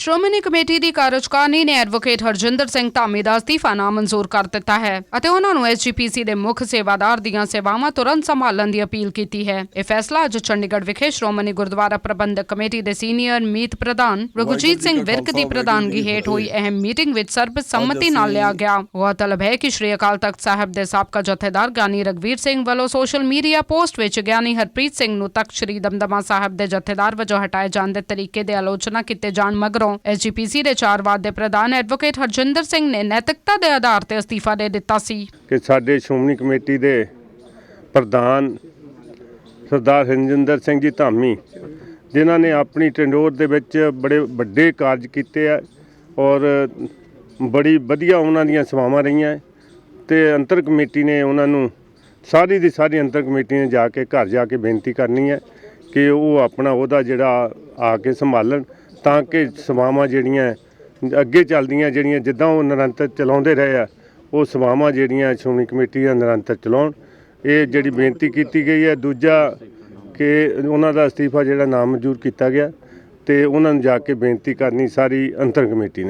Shiromani committee ਦੀ ਕਾਰਜਕਾਰਨੀ ਨੇ ਐਡਵੋਕੇਟ ਹਰਜਿੰਦਰ ਸਿੰਘ ਧਾਮੀ ਦਾ ਅਸਤੀਫਾ ਨਾਮਨਜ਼ੂਰ ਕਰ ਦਿੱਤਾ ਹੈ ਅਤੇ ਉਹਨਾਂ ਨੂੰ ਐਸਜੀਪੀਸੀ ਦੇ ਮੁੱਖ ਸੇਵਾਦਾਰ ਦੀਆਂ ਸੇਵਾਵਾਂ ਤੁਰੰਤ ਸੰਭਾਲਣ ਦੀ ਅਪੀਲ ਕੀਤੀ ਹੈ। ਇਹ ਫੈਸਲਾ ਅੱਜ ਚੰਡੀਗੜ੍ਹ ਵਿਖੇ ਸ਼੍ਰੋਮਣੀ ਗੁਰਦੁਆਰਾ ਪ੍ਰਬੰਧਕ ਕਮੇਟੀ ਦੇ ਸੀਨੀਅਰ ਮੀਤ ਪ੍ਰਧਾਨ ਰਘੁਜੀਤ ਸਿੰਘ ਵਿਰਕ ਦੀ ਪ੍ਰਧਾਨਗੀ ਹੇਠ ਹੋਈ ਅਹਿਮ ਮੀਟਿੰਗ ਵਿੱਚ ਸਰਬਸੰਮਤੀ ਨਾਲ ਲਿਆ ਗਿਆ। ਗੌਰਤਲਬ ਹੈ ਕਿ ਸ਼੍ਰੀ ਅਕਾਲ ਤਖਤ ਸਾਹਿਬ ਦੇ ਸਾਬਕਾ ਜਥੇਦਾਰ ਗਿਆਨੀ ਰਗਵੀਰ ਸਿੰਘ ਵੱਲੋਂ ਸੋਸ਼ਲ ਮੀਡੀਆ ਪੋਸਟ ਵਿੱਚ ਗਿਆਨੀ ਹਰਪ੍ਰੀਤ ਸਿੰਘ ਨੂੰ ਤਖਤ ਸ਼੍ਰੀ ਦਮਦਮਾ ਸਾਹਿਬ ਦੇ ਜਥੇਦਾਰ ਵਜੋਂ ਹਟਾਏ ਜਾਣ ਦੇ ਤਰੀਕੇ ਦੇ ਆਲੋਚਨਾ ਕੀਤੇ ਜਾਣ ਮਗਰੋਂ ਐਸਜੀਪੀਸੀ ਦੇ ਚਾਰ ਵਾਰ ਦੇ ਪ੍ਰਧਾਨ ਐਡਵੋਕੇਟ ਹਰਜਿੰਦਰ ਸਿੰਘ ਨੇ ਨੈਤਿਕਤਾ ਦੇ ਆਧਾਰ ਤੇ ਅਸਤੀਫਾ ਦੇ ਦਿੱਤਾ ਸੀ। ਕਿ ਸਾਡੇ ਸ਼੍ਰੋਮਣੀ ਕਮੇਟੀ ਦੇ ਪ੍ਰਧਾਨ ਸਰਦਾਰ ਹਰਜਿੰਦਰ ਸਿੰਘ ਜੀ ਧਾਮੀ, ਜਿਨ੍ਹਾਂ ਨੇ ਆਪਣੀ ਟੰਡੋਰ ਦੇ ਵਿੱਚ ਬੜੇ ਵੱਡੇ ਕਾਰਜ ਕੀਤੇ ਆ ਔਰ ਬੜੀ ਵਧੀਆ ਉਹਨਾਂ ਦੀਆਂ ਸੇਵਾਵਾਂ ਰਹੀਆਂ ਤੇ ਅੰਤਰ ਕਮੇਟੀ ਨੇ ਉਹਨਾਂ ਨੂੰ ਸਾਰੀ ਦੀ ਸਾਰੀ ਅੰਤਰ ਕਮੇਟੀ ਨੇ ਜਾ ਕੇ ਘਰ ਜਾ ਕੇ ਬੇਨਤੀ ਕਰਨੀ ਹੈ ਕਿ ਉਹ ਆਪਣਾ ਉਹਦਾ ਜਿਹੜਾ ਆ ਕੇ ਸੰਭਾਲਣ ਤਾਂ ਕਿ ਸੇਵਾਵਾਂ ਜਿਹੜੀਆਂ ਅੱਗੇ ਚੱਲਦੀਆਂ ਜਿਹੜੀਆਂ ਜਿੱਦਾਂ ਉਹ ਨਿਰੰਤਰ ਚਲਾਉਂਦੇ ਰਹੇ ਆ, ਉਹ ਸੇਵਾਵਾਂ ਜਿਹੜੀਆਂ ਸ਼੍ਰੋਮਣੀ ਕਮੇਟੀ ਆ ਨਿਰੰਤਰ ਚਲਾਉਣ। ਇਹ ਜਿਹੜੀ ਬੇਨਤੀ ਕੀਤੀ ਗਈ ਹੈ, ਦੂਜਾ ਕਿ ਉਹਨਾਂ ਦਾ ਅਸਤੀਫਾ ਜਿਹੜਾ ਨਾਮਨਜ਼ੂਰ ਕੀਤਾ ਗਿਆ ਤੇ ਉਹਨਾਂ ਨੂੰ ਜਾ ਕੇ ਬੇਨਤੀ ਕਰਨੀ ਸਾਰੀ ਅੰਤਰ ਕਮੇਟੀ ਨੇ।